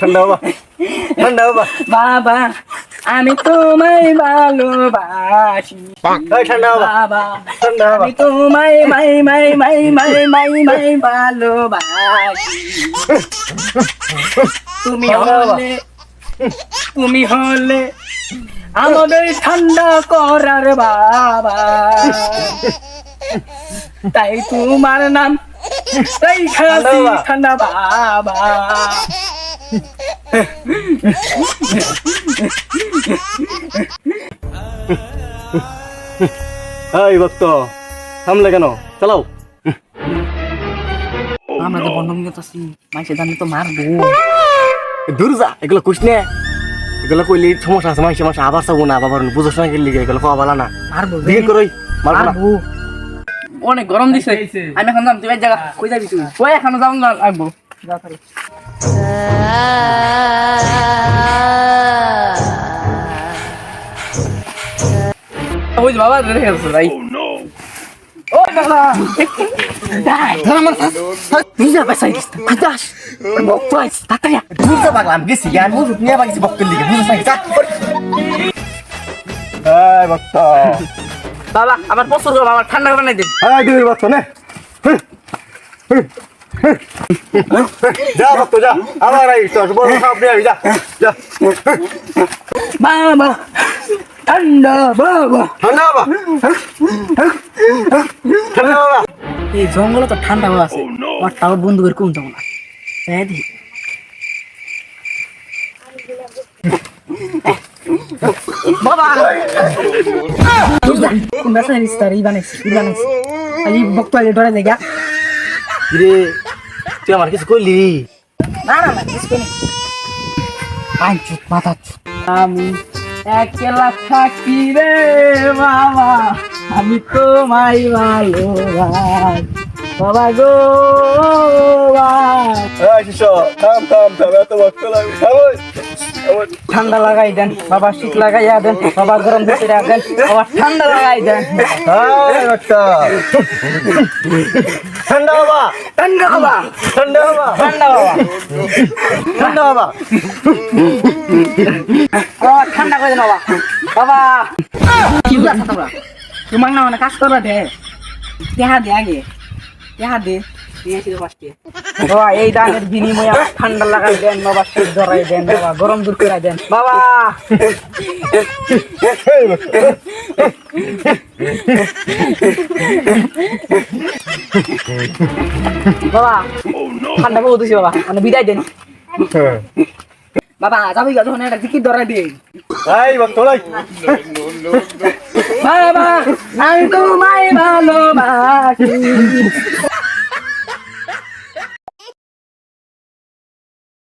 ঠান্ডা বাবা। ঠান্ডা বাবা। বাবা আমি তোমায় ভালোবাসি। ঠান্ডা বাবা। বাবা ঠান্ডা বাবা। আমি তোমায় মাই মাই মাই মাই মাই মাই ভালোবাসি। তুমি হলে তুমি হলে আমাদের ঠান্ডা করার বাবা। তাই তোমার নাম তাই খাসি ঠান্ডা বাবা। এই ভক্ত থামলে কেন? চালাও। আমরা তো মাইসে জানি তো মারবো। দূর যা এগুলো কুছ নে। এগুলো কইলে সমস্যা আছে মাসে মাসে আবার চাবো না বাবার বুঝোস না গেলে এগুলো খাওয়া ভালো না। মারবো করই মারবো অনেক গরম দিছে। আমি এখন যাম তুই এক জায়গা কই যাবি তুই? কই এখনও যাম না আসব যা। ওই যে বাবা রেখে গেছে ভাই। ও বাবা। দাই ধর আমার বাসাই দিস পাগলাম গেছি। জ্ঞান বুঝুক নিয়ে বাগিছি ভক্তের লিগে বুঝোস না যা এই বাবা আমার পছন্দ করো আমার ঠান্ডা বানাই দিন। এই দুই ভক্ত নে। যা ভক্ত যা। আমার এই তো বড় সব নিয়ে যা যা। বাবা ঠান্ডা বাবা। ঠান্ডা বাবা। ঠান্ডা বাবা। এই জঙ্গলে তো ঠান্ডা হয়ে আছে। আমার টাওয়ার বন্ধ করে কোন যাব না হ্যাঁ দি বাবা! কোন রাস্তা নিস তার? ই বানাইছি ই বানাইছি। খালি ভক্ত আলে ডরে দেখা রে তুই আমার কিছু কইলি না না না কিছু আই মাথা চুপ। আমি একলা থাকি রে বাবা আমি তোমায় ভালোবাসি। বাবা গো বাবা। থাম থাম থাম এত ভক্ত লাগবে ঠান্ডা লাগাই দেন বাবা শীত লাগাইয়া দেন বাবা গরম ভিতরে দেন বাবা ঠান্ডা লাগাই দেন। ঠান্ডা বাবা। ঠান্ডা বাবা। ঠান্ডা বাবা। ঠান্ডা বাবা। ঠান্ডা বাবা। বাবা ঠান্ডা করে দেন বাবা। বাবা। কি তোমরা? তোমার না মানে কাজ করবা দে। দেহা দে আগে। দেহা দে। বাবা এই দানের বিনিময়ে ঠান্ডা লাগাই দেন বাবা শীত ধরাই দেন বাবা গরম দূর করে দেন। বাবা! বাবা ঠান্ডা বহু দিছি বাবা। মানে বিদায় দেন। বাবা যাবি গা যখন একটা টিকিট ধরাই দিই এই ভক্ত বাবা আমি তোমায় ভালোবাসি।